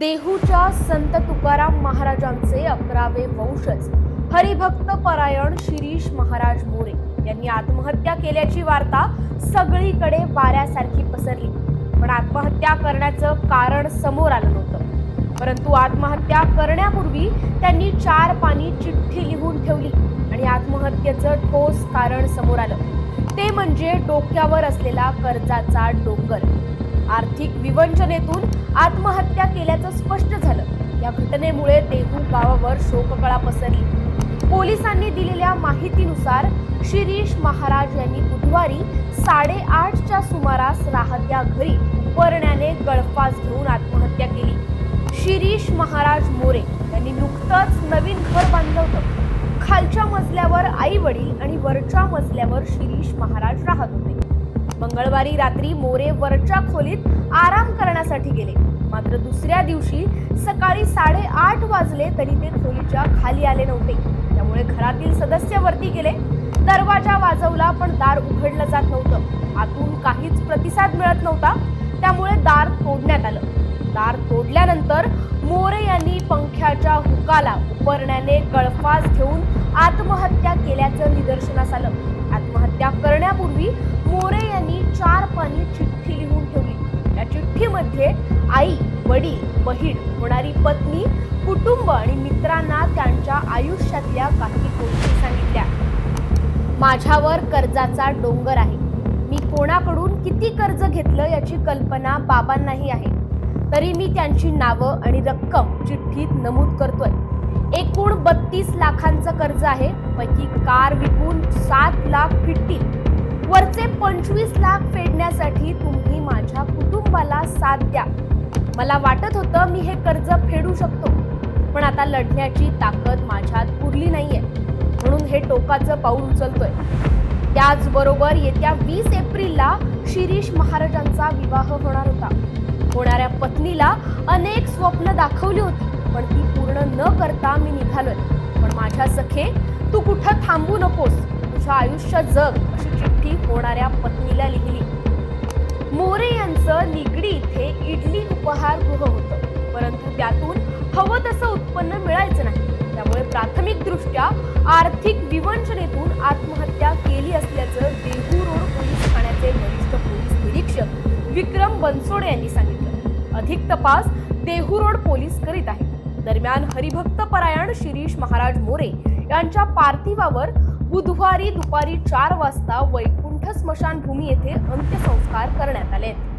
देहूच्या संत तुकाराम महाराजांचे अकरावे वंशज. हरिभक्त परायण शिरीष महाराज मोरे यांनी आत्महत्या केल्याची वार्ता सगळीकडे वाऱ्यासारखी पसरली. पण आत्महत्या करण्याचं कारण समोर आलं नव्हतं. परंतु आत्महत्या करण्यापूर्वी त्यांनी चार पाणी चिठ्ठी लिहून ठेवली आणि आत्महत्येचं ठोस कारण समोर आलं. ते म्हणजे डोक्यावर असलेला कर्जाचा डोंगर. आर्थिक विवंचनेतून आत्महत्या केल्याचं स्पष्ट झालं. या घटनेमुळे देहू गावावर शोककळा पसरली. पोलिसांनी दिलेल्या माहितीनुसार शिरीष महाराज यांनी बुधवारी साडेआठच्या सुमारास राहत्या घरी उपरण्याने गळफास घेऊन आत्महत्या केली. शिरीष महाराज मोरे यांनी नुकतंच नवीन घर बांधलं होतं. खालच्या मजल्यावर आई वडील आणि वरच्या मजल्यावर शिरीष महाराज राहत होते. मंगळवारी रात्री मोरे वरच्या खोलीत आराम करण्यासाठी गेले. मात्र दुसऱ्या दिवशी सकाळी साडेआठ वाजले तरी ते खोलीच्या खाली आले नव्हते. त्यामुळे घरातील सदस्य वरती गेले. दरवाजा वाजवला पण दार उघडलं जात नव्हतं. आतून काहीच प्रतिसाद मिळत नव्हता. त्यामुळे दार तोडण्यात आलं. दार तोडल्यानंतर मोरे यांनी पंख्याच्या हुकाला उपरण्याने गळफास घेऊन आत्महत्या केल्याचं निदर्शनास आलं. आत्महत्या करण्यापूर्वी मोरे त्यांनी चार पानी चिठ्ठी लिहून ठेवली. या चिठ्ठीमध्ये आई वडील बहीण होणारी पत्नी कुटुंब आणि मित्रांना त्यांच्या आयुष्यातल्या काही गोष्टी सांगितल्या. माझ्यावर कर्जाचा डोंगर आहे. मी कोणाकडून किती कर्ज घेतलं याची कल्पना बाबांनाही आहे. तरी मी त्यांची नावं आणि रक्कम चिठ्ठीत नमूद करतोय. एकूण बत्तीस लाखांचं कर्ज आहे. पैकी कार विकून सात लाख फिटतील वरचे पंचवीस लाख फेडण्यासाठी तुम्ही माझ्या कुटुंबाला साथ द्या. मला वाटत होतं मी हे कर्ज फेडू शकतो पण आता लढण्याची ताकद माझ्यात उरली नाहीये. म्हणून हे टोकाचं पाऊल उचलतोय. त्याचबरोबर येत्या वीस एप्रिलला शिरीष महाराजांचा विवाह होणार होता. होणाऱ्या पत्नीला अनेक स्वप्न दाखवली होती पण ती पूर्ण न करता मी निघालोय. पण माझ्या सखे तू कुठं थांबू नकोस? तुझं आयुष्य जग अशी चिठ्ठी होणाऱ्या पत्नीला लिहिली. मोरे यांचं निगडी इथे इडली उपहारगृह होतं. परंतु त्यातून हवं तसं उत्पन्न मिळायचं नाही. त्यामुळे प्राथमिक दृष्ट्या आर्थिक विवंचनेतून आत्महत्या केली असल्याचं देहू रोड पोलीस ठाण्याचे वरिष्ठ पोलीस निरीक्षक विक्रम बनसोडे यांनी सांगितलं. अधिक तपास देहू रोड पोलीस करीत आहेत. दरम्यान हरिभक्त परायण शिरीष महाराज मोरे यांच्या पार्थिवावर बुधवारी दुपारी चार वाजता वैकुंठ स्मशानभूमी येथे अंत्यसंस्कार करण्यात आले आहेत